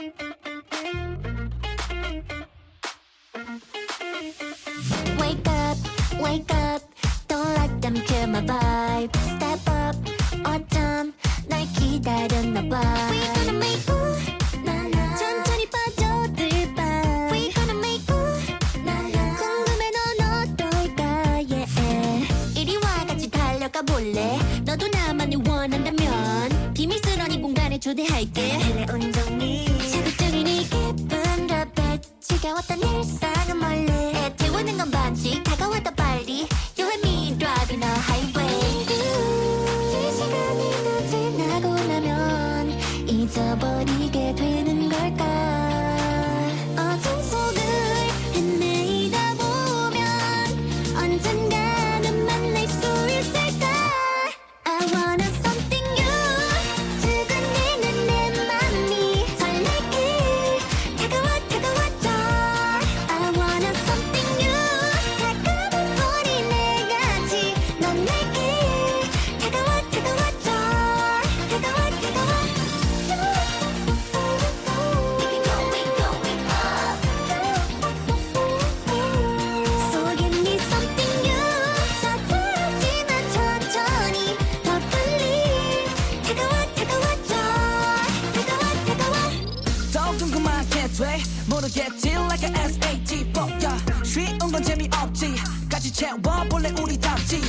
Wake up, wake up. Don't let them kill my vibe. Step up or jump. 날 기다렸나 봐. We gonna make ooh, la la. 천천히 빠져들봐. We gonna make ooh, la la. 궁금해 넌 어떨까? Yeah. 이리 와 같이 달려가 볼래? 너도 나 만에 초대할게. 온종일. 자극적이니 기쁜 랩에 지겨웠던 일상은 뭐 돼 모르겠지 like a SAT 뽑야 쉬운 건 재미없지. 같이 채워볼래 우리 답지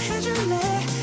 해줄래?